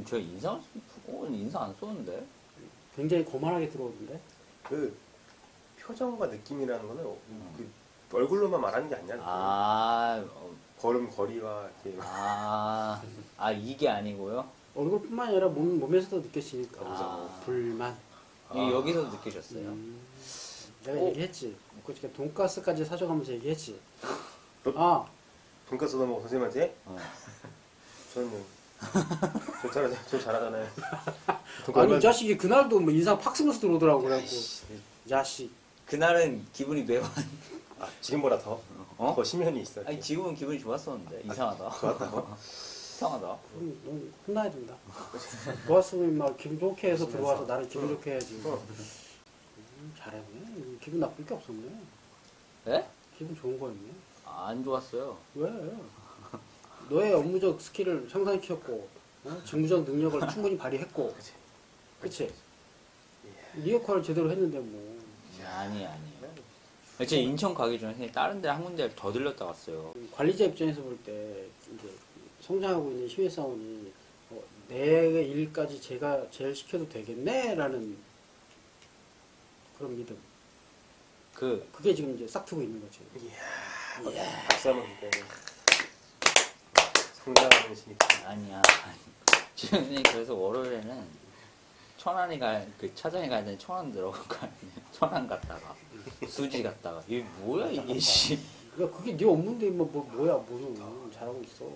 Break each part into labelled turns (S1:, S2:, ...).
S1: 지금 저 인상 오늘 인상 안 쏘는데?
S2: 굉장히 거만하게 들어오던데.
S3: 그 표정과 느낌이라는 거는 그 얼굴로만 말하는 게 아니야.
S1: 아, 어,
S3: 걸음 거리와 이렇게
S1: 아, 아 이게 아니고요?
S2: 얼굴뿐만 아니라 몸, 몸에서도 느껴지니까.
S1: 아.
S2: 불만.
S1: 이 여기서 느끼셨어요?
S2: 음, 내가
S1: 어?
S2: 얘기했지. 그저께 돈가스까지 사줘가면서 얘기했지.
S3: 너-
S2: 아,
S3: 돈가스 넣어먹고 선생님한테
S1: 어.
S3: 저는 저 잘하잖아요. 저 잘하잖아요.
S2: 아니 이 자식이 그날도 뭐 인상 팍 쓰면서 들어오더라고 그래갖고 이 자식
S1: 그날은 기분이 매우 안-
S3: 아, 지금보다 더,
S1: 어?
S3: 더 심연이 있어.
S1: 아니 지금은 기분이 좋았었는데 이상하다.
S3: 좋았다고?
S1: 이상하다.
S2: 그럼 넌 혼나야 된다. 좋았으면 막 기분 좋게 해서 들어와서 나를 기분 좋게 해야지.
S3: 어.
S2: 음, 잘했네. 기분 나쁠 게 없었네.
S1: 네?
S2: 기분 좋은 거였네.
S1: 안 좋았어요.
S2: 왜? 너의 업무적 스킬을 향상시켰고 어? 직무적 능력을 충분히 발휘했고
S3: 그치.
S2: 그치? 네 역할을 제대로 했는데 뭐
S1: 아니 아니에요. 제가 인천 가기 전에 다른 데 한 군데 더 들렸다 갔어요.
S2: 관리자 입장에서 볼 때 이제 성장하고 있는 시회사원이 어, 내 일까지 제가 제일 시켜도 되겠네 라는 그런 믿음
S1: 그
S2: 그게 지금 이제 싹 트고 있는 거지
S3: 이야, 박수 한번 줄게요. 성장하는 신입.
S1: 아니야. 지금 그래서 월요일에는 천안이 가그 차장이 가야 되는 천안 들어갈 거 아니에요. 천안 갔다가 수지 갔다가 이게 뭐야 이게 씨.
S2: 그러니까 그게 네 업무인데 뭐, 뭐 뭐야 뭐는 잘하고 있어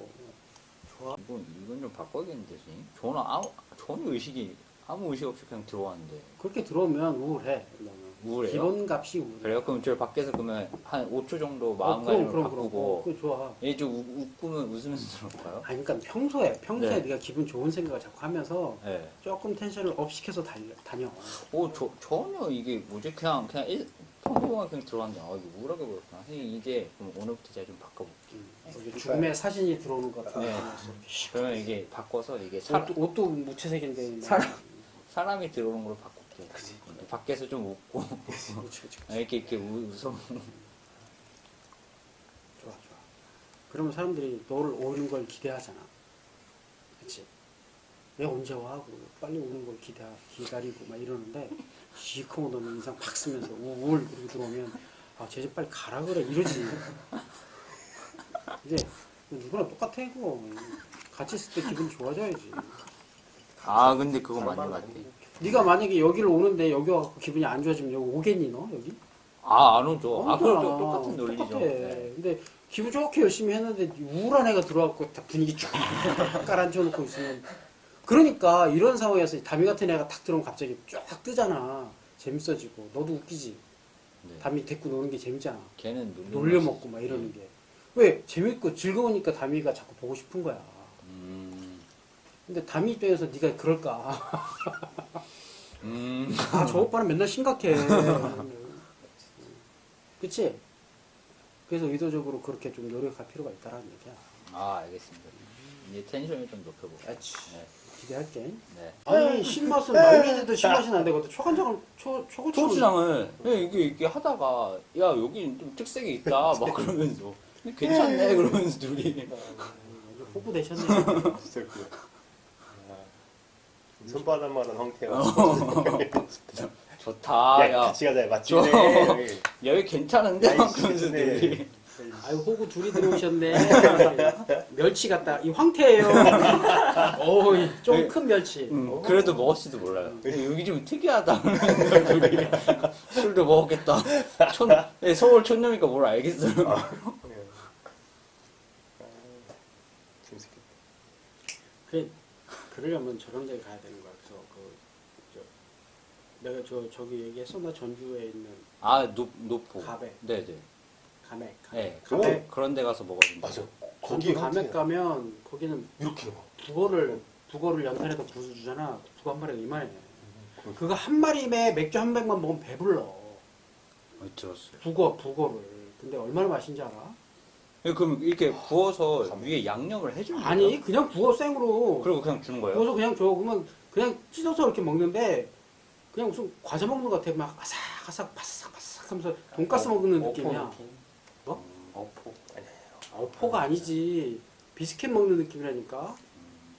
S1: 좋아. 이건 이건 좀 바꿔야겠는데 선생님. 저는 아무 전혀 의식이 아무 의식 없이 그냥 들어왔는데
S2: 그렇게 들어오면 우울해 그러면.
S1: 우울해요.
S2: 기본값이 우울해
S1: 그래요? 그럼 저 밖에서 그러면 한 5초 정도
S2: 어,
S1: 마음가짐을
S2: 그럼, 그럼, 그럼.
S1: 바꾸고
S2: 어, 그거 좋아
S1: 얘 좀 웃으면 웃으면서 들어올까요?
S2: 아니 그러니까 평소에 평소에
S1: 네.
S2: 네가 기분 좋은 생각을 자꾸 하면서
S1: 네.
S2: 조금 텐션을 업 시켜서 달려, 다녀
S1: 오, 저, 전혀 이게 뭐지? 그냥, 그냥 일, 평범하게 그냥 들어왔는데, 아, 이게 우울하게 보였구나. 선생님, 이제, 그럼 오늘부터 제가 좀 바꿔볼게요.
S2: 이게 죽음의 사진이 들어오는 것 같아
S1: 네. 그러면 이게 바꿔서, 이게 사,
S2: 옷도, 옷도 무채색인데 뭐.
S1: 사람. 사람이 들어오는 걸로 바꿀게요. 밖에서 좀 웃고,
S2: 그렇지 그렇지 그렇지.
S1: 아, 이렇게, 이렇게 우- 웃어.
S2: 좋아 좋아 그러면 사람들이 너를 오는 걸 기대하잖아 그치 내가 언제 와? 그러고 빨리 오는 걸 기대, 기다리고 막 이러는데 시커먼 너는 인상 팍 쓰면서 우울 그러고 들어오면 아 쟤 좀 빨리 가라 그래 이러지 이제 누구나 똑같아 그거 같이 있을 때 기분 좋아져야지
S1: 아, 근데 그거 맞는 것 같아.
S2: 네가 만약에 여기를 오는데 여기 와서 기분이 안 좋아지면 여기 오겠니 너 여기?
S1: 아, 안 오죠. 아, 그럼. 또 똑같은 논리죠.
S2: 똑같아.
S1: 네.
S2: 근데 기분 좋게 열심히 했는데 우울한 애가 다 분위기 쫙 깔아앉혀놓고 있으면 그러니까 이런 상황에서 담이 같은 애가 탁 들어오면 갑자기 쫙 뜨잖아. 재밌어지고 너도 웃기지.
S1: 네.
S2: 담이 데리고 노는 게 재밌잖아.
S1: 걔는 놀려.
S2: 놀려먹고 막 이러는 게. 왜? 재밌고 즐거우니까 담이가 자꾸 보고 싶은 거야.
S1: 음,
S2: 근데 담이 입장에서 네가 그럴까?
S1: 음.
S2: 아, 저 오빠는 맨날 심각해. 그치? 그래서 의도적으로 그렇게 좀 노력할 필요가 있다라는 얘기야.
S1: 아, 알겠습니다. 이제 텐션을 좀 높여볼게요.
S2: 그렇지.
S1: 네.
S2: 기대할게.
S1: 네.
S2: 아니, 신맛은 마요네즈도 신맛이 난데, 거든 초간장을, 초, 초고추를.
S1: 초고추장을 예, 이게 이게 하다가 야 여기 좀 특색이 있다 막 그러면서 근데 괜찮네 그러면서 둘이
S2: 호구 되셨네.
S3: 진짜 그 아, 손바닥만한 형태가.
S1: 좋다
S3: 야,
S1: 야,
S3: 같이 가자.
S1: 저-
S3: 맛집이네. 여기.
S1: 야 여기 괜찮은데
S3: 아이,
S1: 그러면서
S3: 좋네.
S1: 둘이
S2: 아유, 호구 둘이 들어오셨네. 멸치 같다. 이 황태예요. 어이, 좀큰 멸치.
S1: 음, 그래도 먹었지도 몰라요 근데 여기 좀 특이하다 그러면서 둘이 술도 먹었겠다 촌 예, 서울 촌놈이니까 뭘 알겠어요
S3: 네. 아, 재밌겠다.
S2: 그, 그러려면 저런 데 가야 되는 거야. 그래서 그, 저, 내가 저, 저기 얘기했어. 나 전주에 있는
S1: 아 노, 노포
S2: 가베.
S1: 네네
S2: 가맥.
S1: 네
S2: 가맥.
S1: 그런 데 가서 먹어준다
S3: 맞아.
S2: 거기
S3: 거기
S2: 가맥 가면 거기는
S3: 이렇게 먹어.
S2: 북어를 북어를 연탄에다 부숴 주잖아. 북어 한 마리가 이만해. 그거 한 마리에 맥주 한 백만 먹으면 배불러.
S1: 어, 들었어요
S2: 북어 북어를. 근데 얼마나 맛있는지 알아?
S1: 예, 그럼 이렇게 구워서 위에 양념을 해주는 거예요?
S2: 아니 그냥 북어 생으로.
S1: 그리고 그냥 주는 거예요?
S2: 구워서 그냥 줘. 그러면 그냥 찢어서 이렇게 먹는데 그냥 무슨 과자 먹는 것 같아. 막 아삭아삭 바삭바삭 하면서 돈가스 먹는 느낌이야. 뭐?
S1: 어포.
S3: 아니야.
S2: 어포가 아니지. 비스켓 먹는 느낌이라니까.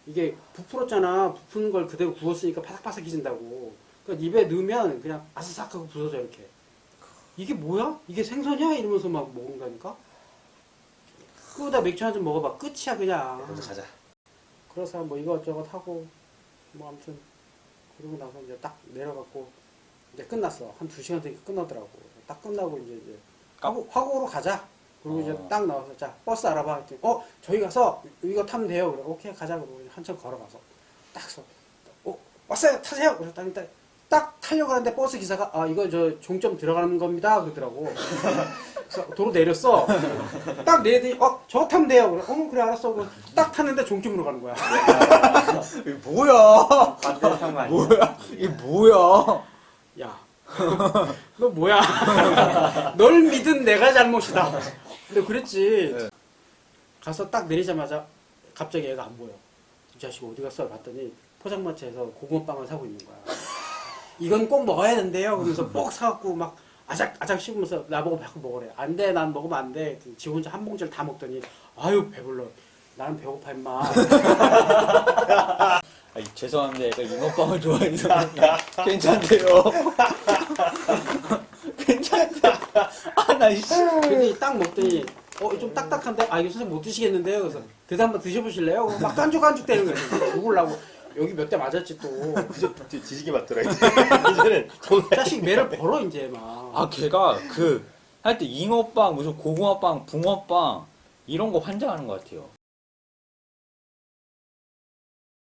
S2: 이게 부풀었잖아. 부푸는 걸 그대로 구웠으니까 바삭바삭해진다고. 그러니까 입에 넣으면 그냥 아삭하고 부서져 이렇게. 이게 뭐야? 이게 생선이야? 이러면서 막 먹는다니까? 그거다 맥주 한 잔 먹어봐. 끝이야 그냥.
S3: 먼저 가자.
S2: 그래서 뭐 이것저것 하고 뭐 아무튼 그러고 나서 이제 딱 내려갔고 이제 끝났어. 한 두 시간 되니까 끝나더라고. 딱 끝나고 이제 이제 화고, 화고로 가자. 그리고 이제
S1: 어.
S2: 딱 나와서 자 버스 알아봐. 했더니 어 저희 가서 이거 타면 돼요. 그래 오케이 가자. 그러고 한참 걸어가서 딱 서 어 왔어요 타세요. 그래서 딱, 딱, 딱 타려고 하는데 버스 기사가 아 이거 저 종점 들어가는 겁니다. 그러더라고. 도로 내렸어. 딱 내더니 어 저 타면 돼요. 그래 어머 그래 알았어. 딱 탔는데 종점으로 가는 거야.
S1: 이게 뭐야?
S4: 반대 상관 아니야?
S1: 뭐야? 이게 뭐야?
S2: 야, 너 뭐야? 널 믿은 내가 잘못이다. 근데 그랬지.
S1: 네.
S2: 가서 딱 내리자마자 갑자기 애가 안 보여. 이 자식 어디 갔어? 봤더니 포장마차에서 고구마빵을 사고 있는 거야. 이건 꼭 먹어야 된대요. 그러면서 뻑 사갖고 막 아작 아작 씹으면서 나보고 자꾸 먹으래. 안 돼, 난 먹으면 안 돼. 지 혼자 한 봉지를 다 먹더니 아유 배불러. 나는 배고파 임마.
S1: 아, 죄송합니다. 약간 잉어빵을 좋아해서 괜찮대요. 괜찮대. 아나 이씨.
S2: 근데 딱 먹더니 어 좀 딱딱한데 아 이거 선생님 못 드시겠는데요 그래서 그래서 한번 드셔보실래요? 막 깐죽깐죽 대는 거예요 죽을라고 여기 몇 대 맞았지 또
S3: 그저 뒤- 뒤지게 맞더라. 이제. 이제는 정말
S2: 자식 매를 벌어 이제 막
S1: 아 걔가 그 할 때 잉어빵 무슨 고구마빵 붕어빵 이런 거 환장하는 것 같아요.